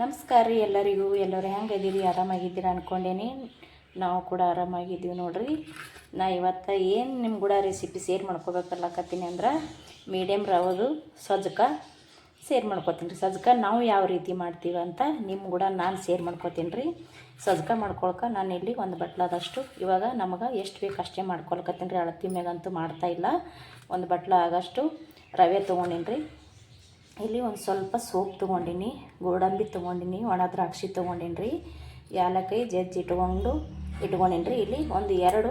ನಮಸ್ಕಾರ ರೀ ಎಲ್ಲರಿಗೂ. ಎಲ್ಲರೂ ಹೆಂಗೆ ಇದೀರಿ? ಆರಾಮಾಗಿದ್ದೀರಾ ಅಂದ್ಕೊಂಡೇನಿ ನಾವು ಕೂಡ ಆರಾಮಾಗಿದ್ದೀವಿ ನೋಡಿರಿ. ನಾ ಇವತ್ತು ಏನು ನಿಮ್ಮ ಕೂಡ ರೆಸಿಪಿ ಸೇರ್ ಮಾಡ್ಕೋಬೇಕಲ್ಲಕತ್ತೀನಿ ಅಂದ್ರೆ ಮೀಡಿಯಮ್ ರವದು ಸಜ್ಜಕ ಸೇರ್ ಮಾಡ್ಕೊತೀನಿ ರೀ. ಸಜ್ಜಕ ನಾವು ಯಾವ ರೀತಿ ಮಾಡ್ತೀವಿ ಅಂತ ನಿಮ್ಮ ಕೂಡ ನಾನು ಸೇರ್ ಮಾಡ್ಕೊತೀನಿ ರೀ. ಸಜ್ಜಕ ಮಾಡ್ಕೊಳಕ ನಾನು ಇಲ್ಲಿ ಒಂದು ಬಟ್ಲಾದಷ್ಟು ಇವಾಗ ನಮಗೆ ಎಷ್ಟು ಬೇಕು ಅಷ್ಟೇ ಮಾಡ್ಕೊಳ್ಕತ್ತೀನಿ ರೀ. ಅಳತಿ ಮಾಡ್ತಾ ಇಲ್ಲ. ಒಂದು ಬಟ್ಲ ಆಗಷ್ಟು ರವೆ ತೊಗೊಂಡೀನಿ ರೀ ಇಲ್ಲಿ ಒಂದು ಸ್ವಲ್ಪ ಸೋಪ್ ತೊಗೊಂಡಿನಿ, ಗೋಡಂಬಿ ತೊಗೊಂಡಿನಿ, ಒಣ ದ್ರಾಕ್ಷಿ ತೊಗೊಂಡಿನಿ ರೀ ಜಜ್ಜಿ ಇಟ್ಕೊಂಡು ಇಟ್ಕೊಂಡಿನಿ ರೀ ಇಲ್ಲಿ ಒಂದು ಎರಡು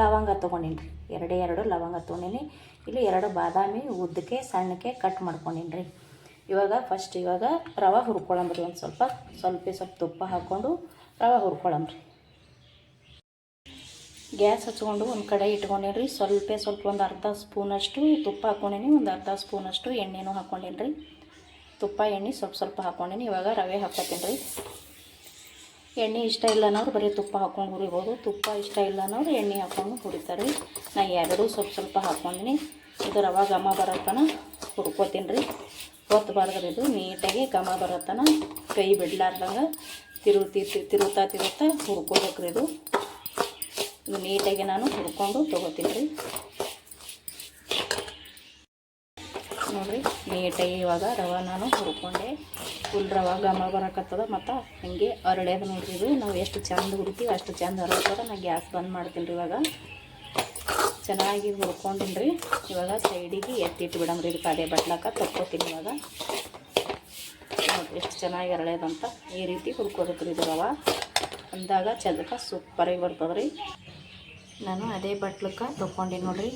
ಲವಂಗ ತೊಗೊಂಡಿನಿ ರೀ ಎರಡೇ ಎರಡು ಲವಂಗ ತೊಗೊಂಡಿನಿ. ಇಲ್ಲಿ ಎರಡು ಬಾದಾಮಿ ಉದ್ದಕ್ಕೆ ಸಣ್ಣಕ್ಕೆ ಕಟ್ ಮಾಡ್ಕೊಂಡಿನಿ ರೀ ಇವಾಗ ಫಸ್ಟ್ ಇವಾಗ ರವೆ ಹುರ್ಕೊಳ್ಳಂಬ್ರಿ ಒಂದು ಸ್ವಲ್ಪ ಸ್ವಲ್ಪ ಸ್ವಲ್ಪ ತುಪ್ಪ ಹಾಕ್ಕೊಂಡು ರವೆ ಹುರ್ಕೊಳಂಬ್ರಿ. ಗ್ಯಾಸ್ ಹಚ್ಕೊಂಡು ಒಂದು ಕಡೆ ರೀ ಸ್ವಲ್ಪ ಸ್ವಲ್ಪ ಒಂದು ಅರ್ಧ ಸ್ಪೂನಷ್ಟು ತುಪ್ಪ ಹಾಕ್ಕೊಂಡೀನಿ ಒಂದು ಅರ್ಧ ಸ್ಪೂನಷ್ಟು ಎಣ್ಣೆನೂ ಹಾಕ್ಕೊಂಡೇನಿ ತುಪ್ಪ, ಎಣ್ಣೆ ಸ್ವಲ್ಪ ಸ್ವಲ್ಪ ಹಾಕ್ಕೊಂಡೀನಿ ಇವಾಗ ರವೆ ಹಾಕ್ಕೊತೀನಿ ರೀ ಎಣ್ಣೆ ಇಷ್ಟ ಇಲ್ಲ ಅನ್ನೋರು ಬರೀ ತುಪ್ಪ ಹಾಕ್ಕೊಂಡು ಹುರಿಬೋದು. ತುಪ್ಪ ಇಷ್ಟ ಇಲ್ಲ ಅನ್ನೋರು ಎಣ್ಣೆ ಹಾಕ್ಕೊಂಡು ಹುರಿತಾರೆ ರೀ ನಾ ಎರಡೂ ಸ್ವಲ್ಪ ಸ್ವಲ್ಪ ಹಾಕ್ಕೊಂಡಿನಿ ಇದು ರವೆ ಘಮ ಬರೋತನ ಹುರ್ಕೋತೀನಿ ರೀ ಹೊತ್ತಬಾರ್ದು ಇದು ನೀಟಾಗಿ ಘಮ ಬರೋತನ. ಕೈ ಬಿಡ್ಲಾರ್ದಂಗೆ ತಿರುತಿ ತಿರುತ್ತಾ ತಿರುತ್ತಾ ಹುರ್ಕೋಬೇಕು ಇದು. ನೀಟಾಗಿ ನಾನು ಹುರ್ಕೊಂಡು ತೊಗೋತೀನಿ ರೀ ನೋಡಿರಿ, ನೀಟಾಗಿ ಇವಾಗ ರವೆ ನಾನು ಹುರ್ಕೊಂಡೆ. ಫುಲ್ ರವೆ ಘಮ ಬರಕತ್ತದ ಮತ್ತು ಹಿಂಗೆ ಅರಳ್ಯದ ನೋಡ್ರಿ ಇದು. ನಾವು ಎಷ್ಟು ಚೆಂದ ಹುರಿತೀವಿ ಅಷ್ಟು ಚೆಂದ ಅರಳ್ತದ ನಾ ಗ್ಯಾಸ್ ಬಂದ್ ಮಾಡ್ತೀನಿ ರೀ ಇವಾಗ. ಚೆನ್ನಾಗಿ ಹುರ್ಕೊಂಡಿನಿ ರೀ ಇವಾಗ ಸೈಡಿಗೆ ಎತ್ತಿಟ್ಟು ರೀ ಇದು ಕಡೆ ಬಟ್ಲಾಕ ತಕ್ಕೋತೀನಿ ಇವಾಗ. ನೋಡಿರಿ, ಎಷ್ಟು ಚೆನ್ನಾಗಿ ಅರಳ್ಯದಂತ ಈ ರೀತಿ ಹುರ್ಕೋಬೇಕು ರೀ ಇದು ರವೆ. ಅಂದಾಗ ಚದಕ ಸೂಪರಾಗಿ ಬರ್ತದೆ ರೀ ನಾನು ಅದೇ ಬಟ್ಲಕ್ಕೆ ತೊಗೊಂಡೆ ನೋಡ್ರಿ.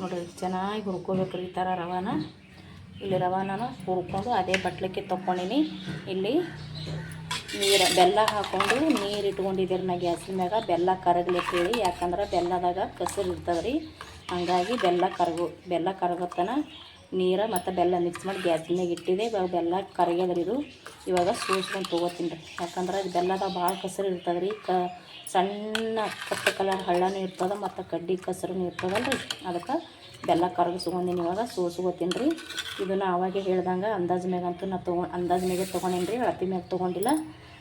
ನೋಡ್ರಿ, ಚೆನ್ನಾಗಿ ಹುರ್ಕೋಬೇಕು ಈ ಥರ ರವಾನ. ಇಲ್ಲಿ ರವಾನ ಹುರ್ಕೊಂಡು ಅದೇ ಬಟ್ಲಕ್ಕೆ ತೊಗೊಂಡಿನಿ. ಇಲ್ಲಿ ನೀರು, ಬೆಲ್ಲ ಹಾಕ್ಕೊಂಡು ನೀರು ಇಟ್ಕೊಂಡಿದ್ದೀರಿ ನಾ ಗ್ಯಾಸಿನ ಮ್ಯಾಗ ಬೆಲ್ಲ ಕರಗ್ಲಿಕ್ಕೇಳಿ, ಯಾಕಂದ್ರೆ ಬೆಲ್ಲದಾಗ ಕಸರು ಇರ್ತದೆ ರೀ ಹಂಗಾಗಿ ಬೆಲ್ಲ ಕರಗು, ಬೆಲ್ಲ ಕರಗತ್ತನ ನೀರು ಮತ್ತು ಬೆಲ್ಲ ಮಿಕ್ಸ್ ಮಾಡಿ ಗ್ಯಾಸಿನ ಮ್ಯಾಗ ಇಟ್ಟಿದೆ. ಇವಾಗ ಬೆಲ್ಲ ಕರಗ್ಯದ್ರಿ ಇದು. ಇವಾಗ ಸೋಸ್ಕೊಂಡು ತೊಗೋತೀನಿ ರೀ. ಯಾಕಂದ್ರೆ ಬೆಲ್ಲದಾಗ ಭಾಳ ಕಸರು ಇರ್ತದೆ ರೀ ಕ ಸಣ್ಣ ಕಪ್ಪು ಕಲರ್ ಹಳ್ಳನೂ ಇರ್ತದೆ, ಮತ್ತು ಕಡ್ಡಿ ಕಸರೂ ಇರ್ತದಲ್ಲ ರೀ ಅದಕ್ಕೆ ಬೆಲ್ಲ ಕರಗಿಸ್ಕೊಂಡಿನಿ ಇವಾಗ ಸೋಸ್ಕೋತೀನಿ ರೀ ಇದನ್ನು ಆವಾಗೆ ಹೇಳ್ದಂಗೆ ಅಂದಾಜು ಮ್ಯಾಗಂತೂ ನಾ ತೊಗೊಂಡು ಅಂದಾಜು ಮ್ಯಾಗೆ ತೊಗೊಂಡೇನಿ ರೀ ಅಳತಿ ಮ್ಯಾಗ ತೊಗೊಂಡಿಲ್ಲ.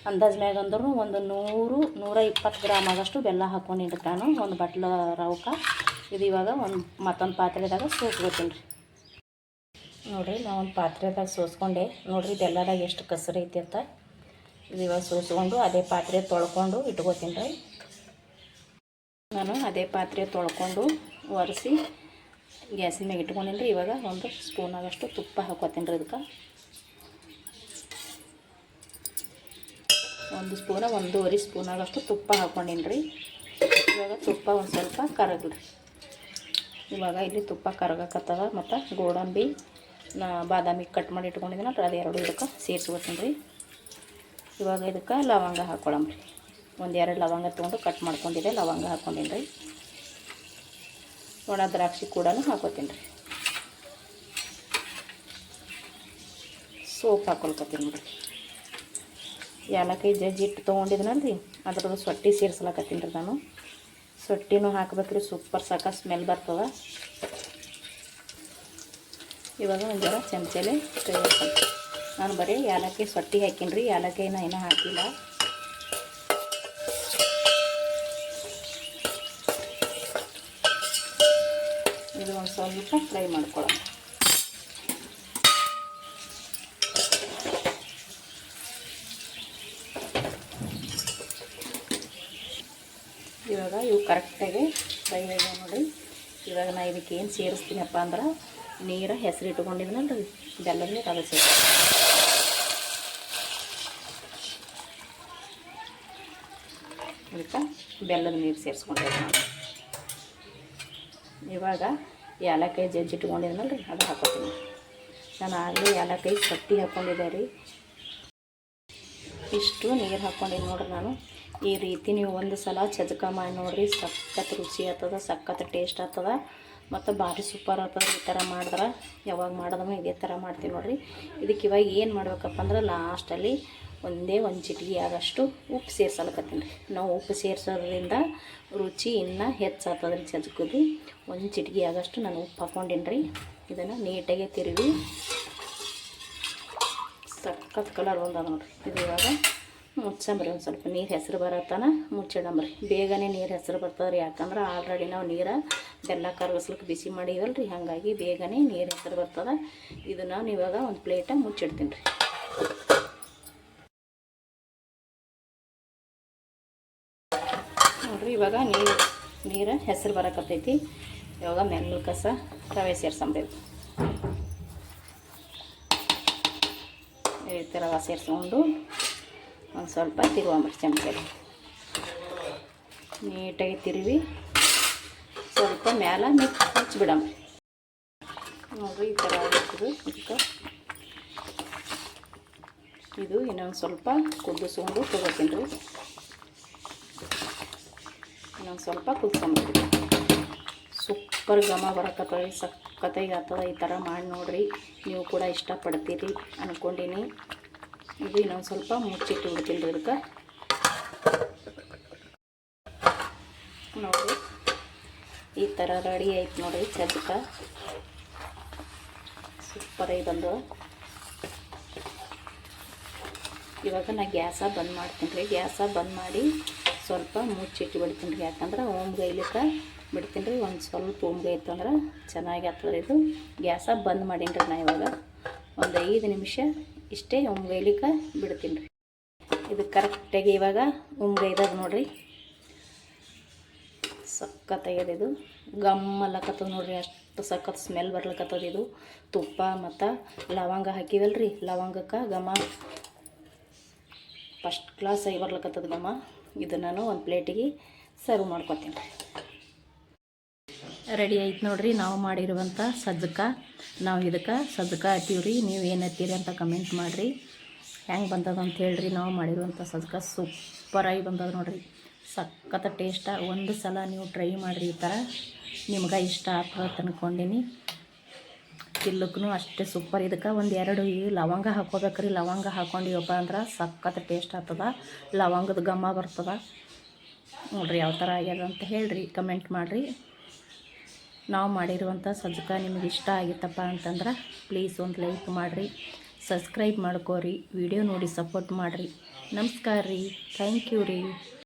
ಅಂದಾಜು ಮ್ಯಾಗ ಅಂದ್ರೂ ಒಂದು ನೂರು, ನೂರ ಇಪ್ಪತ್ತು ಗ್ರಾಮ್ ಆಗಷ್ಟು ಬೆಲ್ಲ ಹಾಕ್ಕೊಂಡು ನಾನು ಒಂದು ಬಟ್ಲ ರವಕ್ಕೆ ಇದು ಇವಾಗ ಒಂದು ಮತ್ತೊಂದು ಪಾತ್ರೆದಾಗ ಸೋಸ್ಕೋತೀನಿ ರೀ ನೋಡಿರಿ ನಾ ಒಂದು ಪಾತ್ರೆದಾಗ ಸೋಸ್ಕೊಂಡೆ. ನೋಡಿರಿ, ಬೆಲ್ಲದಾಗ ಎಷ್ಟು ಕಸರು ಐತಿ ಅಂತ. ಇದು ಇವಾಗ ಸೂಸ್ಕೊಂಡು ಅದೇ ಪಾತ್ರೆ ತೊಳ್ಕೊಂಡು ಇಟ್ಕೋತೀನಿ ರೀ. ನಾನು ಅದೇ ಪಾತ್ರೆ ತೊಳ್ಕೊಂಡು ಒರೆಸಿ ಗ್ಯಾಸಿನ ಮ್ಯಾಗ ಇಟ್ಕೊಂಡಿನಿ ರೀ. ಇವಾಗ ಒಂದು ಸ್ಪೂನ್ ಆಗಷ್ಟು ತುಪ್ಪ ಹಾಕೋತೀನಿ ರೀ ಅದಕ್ಕೆ. ಒಂದು ಸ್ಪೂನ ಒಂದೂವರೆ ಸ್ಪೂನ್ ಆಗಷ್ಟು ತುಪ್ಪ ಹಾಕ್ಕೊಂಡಿನಿ ರೀ. ಇವಾಗ ತುಪ್ಪ ಒಂದು ಸ್ವಲ್ಪ ಕರಗ್ಲಿ ಇವಾಗ ಇಲ್ಲಿ ತುಪ್ಪ ಕರಗಕತ್ತದ ಮತ್ತು ಗೋಡಂಬಿ, ನಾ ಬಾದಾಮಿ ಕಟ್ ಮಾಡಿ ಇಟ್ಕೊಂಡಿದ್ದೀನಲ್ಲ ಅದು ಎರಡು ಇದಕ್ಕೆ ಸೇರಿಸ್ಕೊತೀನಿ ರೀ. ಇವಾಗ ಇದಕ್ಕೆ ಲವಂಗ ಹಾಕ್ಕೊಳಮ್ರಿ ಒಂದು ಎರಡು ಲವಂಗ ತೊಗೊಂಡು ಕಟ್ ಮಾಡ್ಕೊಂಡಿದ್ದೆ. ಲವಂಗ ಹಾಕ್ಕೊಂಡೀನಿ ರೀ. ಒಣ ದ್ರಾಕ್ಷಿ ಕೂಡ ಹಾಕೋತೀನಿ ರೀ. ಸೋಪ್ ಹಾಕೊಳ್ಕೊತೀನಿ ನೋಡಿರಿ ಏಲಕ್ಕಿ ಜಜ್ಜಿ ಇಟ್ಟು ತೊಗೊಂಡಿದ್ನಲ್ರಿ ಅದ್ರದ್ದು ಸೊಟ್ಟಿ ಸೇರಿಸ್ಲಕತ್ತೀನಿ ರೀ ನಾನು. ಸೊಟ್ಟಿನೂ ಹಾಕ್ಬೇಕ್ರಿ, ಸೂಪರ್ ಸಾಕ, ಸ್ಮೆಲ್ ಬರ್ತದ. ಇವಾಗ ಒಂದು ಜರ ಚಮಚಲೆ ಕೈ ನಾನು ಬರೀ ಏಲಕ್ಕಿ ಸೊಟ್ಟಿ ಹಾಕೀನಿ ರೀ ಏಲಕ್ಕಿನ ಇನ್ನೂ ಹಾಕಿಲ್ಲ. ಇದು ಒಂದು ಸ್ವಲ್ಪ ಫ್ರೈ ಮಾಡ್ಕೊಳ್ಳೋಣ. ಇವಾಗ ಇವು ಕರೆಕ್ಟಾಗಿ ಫ್ರೈ ಆಗ್ಯಾವ ನೋಡಿರಿ. ಇವಾಗ ನಾ ಇದಕ್ಕೆ ಏನು ಸೇರಿಸ್ತೀನಪ್ಪ ಅಂದ್ರೆ ನೀರು, ಹೆಸರು ಇಟ್ಕೊಂಡಿದ್ನಲ್ಲ ರೀ ಬೆಲ್ಲದ ನೀರು ಅದು ಅದಕ್ಕೆ ಬೆಲ್ಲದ ನೀರು ಸೇರಿಸ್ಕೊಂಡಿದ್ದೆ ನಾನು ಇವಾಗ ಏಲಕ್ಕಾಯಿ ಜಜ್ಜಿ ಇಟ್ಕೊಂಡಿದ್ನಲ್ಲ ರೀ ಅದು ಹಾಕೋತೀನಿ. ನಾನು ಆಗಲೇ ಏಲಕ್ಕಾಯಿ ಕಟ್ಟಿ ಹಾಕ್ಕೊಂಡಿದ್ದೆ ರೀ. ಇಷ್ಟು ನೀರು ಹಾಕ್ಕೊಂಡಿದ್ದೆ ನೋಡ್ರಿ ನಾನು. ಈ ರೀತಿ ನೀವು ಒಂದು ಸಲ ಚಜಕ ಮಾಡಿ ನೋಡಿರಿ, ಸಖತ್ ರುಚಿ ಆಗ್ತದ, ಸಖತ್ ಟೇಸ್ಟ್ ಆಗ್ತದ, ಮತ್ತು ಭಾರಿ ಸೂಪರ್ ಆಗ್ತದೆ ಈ ಥರ ಮಾಡಿದ್ರೆ. ಯಾವಾಗ ಮಾಡಿದ್ರೂ ಇದೇ ಥರ ಮಾಡ್ತೀವಿ ನೋಡಿರಿ. ಇದಕ್ಕೆ ಇವಾಗ ಏನು ಮಾಡಬೇಕಪ್ಪ ಅಂದ್ರೆ ಲಾಸ್ಟಲ್ಲಿ ಒಂದೇ ಒಂದು ಚಿಟಿಕೆ ಆಗಷ್ಟು ಉಪ್ಪು ಸೇರ್ಸಲಕತ್ತೀನಿ. ರೀ ನಾವು ಉಪ್ಪು ಸೇರ್ಸೋದ್ರಿಂದ ರುಚಿ ಇನ್ನೂ ಹೆಚ್ಚಾಗ್ತದೆ ರೀ ಚಜ್ಕದು. ಒಂದು ಚಿಟಿಕೆ ಆಗಷ್ಟು ನಾನು ಉಪ್ಪು ಹಾಕ್ಕೊಂಡಿನಿ ರೀ ಇದನ್ನು ನೀಟಾಗಿ ತಿರುವಿ. ಸಖತ್ ಕಲರ್ ಬಂದದ ನೋಡಿರಿ. ಇದು ಇವಾಗ ಮುಚ್ಚಂಬ್ರಿ ಒಂದು ಸ್ವಲ್ಪ ನೀರು ಹೆಸರು ಬರತ್ತಾನ, ಮುಚ್ಚಿಡಂಬ್ರಿ. ಬೇಗನೆ ನೀರು ಹೆಸರು ರೀ ಯಾಕಂದ್ರೆ ಆಲ್ರೆಡಿ ನಾವು ನೀರು ಬೆಲ್ಲ ಕರಗಿಸ್ಲಿಕ್ಕೆ ಬಿಸಿ ಮಾಡಿವಲ್ಲ ರೀ ಹಾಗಾಗಿ ಬೇಗನೆ ನೀರು ಹೆಸರು ಬರ್ತದ. ಇದನ್ನು ಇವಾಗ ಒಂದು ಪ್ಲೇಟಾಗ ಮುಚ್ಚಿಡ್ತೀನಿ ರೀ ನೋಡ್ರಿ, ಇವಾಗ ನೀರು ನೀರು ಹೆಸರು ಬರಕತ್ತೈತಿ ಇವಾಗ ಮೆಲ್ಲ ಕಸ ರವೆ ಸೇರ್ಸಂಬೇಕು ಈ ಥರ ರವೆ ಸೇರಿಸ್ಕೊಂಡು ಒಂದು ಸ್ವಲ್ಪ ತಿರುವಂಬ್ರಿ ಚಮಚ. ನೀಟಾಗಿ ತಿರುವಿ, ಸ್ವಲ್ಪ ಮ್ಯಾಲ ಮಿಕ್ಸ್ ಮುಚ್ಚಿಬಿಡಂಬ್ರಿ ನೋಡ್ರಿ, ಈ ಥರ ಇದು ಇನ್ನೊಂದು ಸ್ವಲ್ಪ ಕುದಿಸ್ಕೊಂಡು ತೊಗೋತೀನಿ ರೀ ಇನ್ನೊಂದು ಸ್ವಲ್ಪ ಕುದ್ಕೊಂಬಿಡ್ತೀವಿ ಸೂಪರ್ ಘಮ ಬರಕತ್ತದ ಸಖತ್ತಾಗಿ ಆಗ್ತದ ಈ ಥರ ಮಾಡಿ ನೋಡ್ರಿ. ನೀವು ಕೂಡ ಇಷ್ಟಪಡ್ತೀರಿ ಅಂದ್ಕೊಂಡಿನಿ ಇದು ಇನ್ನೊಂದು ಸ್ವಲ್ಪ ಮುಚ್ಚಿಟ್ಟು ಬಿಡ್ತೀನಿ ರೀ ಇದಕ್ಕೆ. ನೋಡಿರಿ. ಈ ಥರ ರೆಡಿ ಆಯ್ತು ನೋಡಿರಿ ಸೂಪರ್ ಸೂಪರಾಗಿ ಬಂದು. ಇವಾಗ ನಾ ಗ್ಯಾಸ ಬಂದ್ ಮಾಡ್ತೀನಿ ರೀ. ಗ್ಯಾಸ ಬಂದ್ ಮಾಡಿ ಸ್ವಲ್ಪ ಮುಚ್ಚಿಟ್ಟು ಬಿಡ್ತೀನಿ ರೀ. ಯಾಕಂದ್ರೆ ಓಮ್ಗೈಲಿಕ್ಕೆ ಬಿಡ್ತೀನಿ ರೀ. ಒಂದು ಸ್ವಲ್ಪ ತುಂಬ ಇತ್ತು ಅಂದ್ರೆ ಚೆನ್ನಾಗಿ ಆಗ್ತದೆ ಇದು. ಗ್ಯಾಸ ಬಂದ್ ಮಾಡೀನಿ ರೀ ನಾ ಇವಾಗ. ಒಂದು ಐದು ನಿಮಿಷ ಇಷ್ಟೇ ಓಮ್ಗೈಲಿಕ್ಕೆ ಬಿಡ್ತೀನಿ ರೀ. ಇದು ಕರೆಕ್ಟಾಗಿ ಇವಾಗ ಓಮ್ಗೈದಾಗ ನೋಡಿರಿ. ಇದು. ಗಮ್ಮಲ್ಲಕತ್ತದ ನೋಡಿರಿ. ಅಷ್ಟು ಸಖತ್ ಸ್ಮೆಲ್ ಬರ್ಲಕತ್ತದ ಇದು. ತುಪ್ಪ ಮತ್ತು ಲವಂಗ ಹಾಕಿವಲ್ರಿ. ಲವಂಗಕ್ಕೆ ಘಮ ಫಸ್ಟ್ ಕ್ಲಾಸ್ ಆಗಿ ಬರ್ಲಕತ್ತದ ಘಮ ಇದು ನಾನು ಒಂದು ಪ್ಲೇಟಿಗೆ ಸರ್ವ್ ಮಾಡ್ಕೊತೀನಿ. ರೆಡಿ ಆಯ್ತು ನೋಡ್ರಿ, ನಾವು ಮಾಡಿರುವಂಥ ಸಜ್ಜಕ. ನಾವು ಇದಕ್ಕೆ ಸಜ್ಜಕ ಹತ್ತೀವ್ರಿ ನೀವು ಏನು ಹತ್ತೀರಿ ಅಂತ ಕಮೆಂಟ್ ಮಾಡಿರಿ. ಹೆಂಗೆ ಬಂದದ ಅಂತ ಹೇಳ್ರಿ, ನಾವು ಮಾಡಿರುವಂಥ ಸಜ್ಜಕ ಸೂಪರಾಗಿ ಬಂದದ ನೋಡ್ರಿ. ಸಖತ್ತ ಟೇಸ್ಟ ಒಂದು ಸಲ ನೀವು ಟ್ರೈ ಮಾಡಿರಿ ಈ ಥರ ನಿಮ್ಗೆ ಇಷ್ಟ ಆಗ್ತದೆ ಅನ್ಕೊಂಡೀನಿ. ತಿಲ್ಲಕ್ಕೂ ಅಷ್ಟೇ ಸೂಪರ್ ಇದಕ್ಕೆ ಒಂದು ಎರಡು ಈ ಲವಂಗ ಹಾಕೋಬೇಕ್ರಿ ಲವಂಗ ಹಾಕೊಂಡಿವಪ್ಪ ಅಂದ್ರೆ ಸಖತ್ ಟೇಸ್ಟ್ ಆಗ್ತದ. ಲವಂಗದ ಘಮ ಬರ್ತದ. ನೋಡ್ರಿ ಯಾವ ಥರ ಆಗ್ಯದ ಅಂತ ಹೇಳ್ರಿ ಕಮೆಂಟ್ ಮಾಡಿರಿ. ನಾವು ಮಾಡಿರುವಂಥ ಸಜ್ಜಕ ನಿಮಗೆ ಇಷ್ಟ ಆಗಿತ್ತಪ್ಪ ಅಂತಂದ್ರೆ ಪ್ಲೀಸ್ ಒಂದು ಲೈಕ್ ಮಾಡಿರಿ. ಸಬ್ಸ್ಕ್ರೈಬ್ ಮಾಡ್ಕೋರಿ. ವಿಡಿಯೋ ನೋಡಿ ಸಪೋರ್ಟ್ ಮಾಡಿರಿ. ನಮಸ್ಕಾರ ರೀ ಥ್ಯಾಂಕ್ ಯು ರೀ.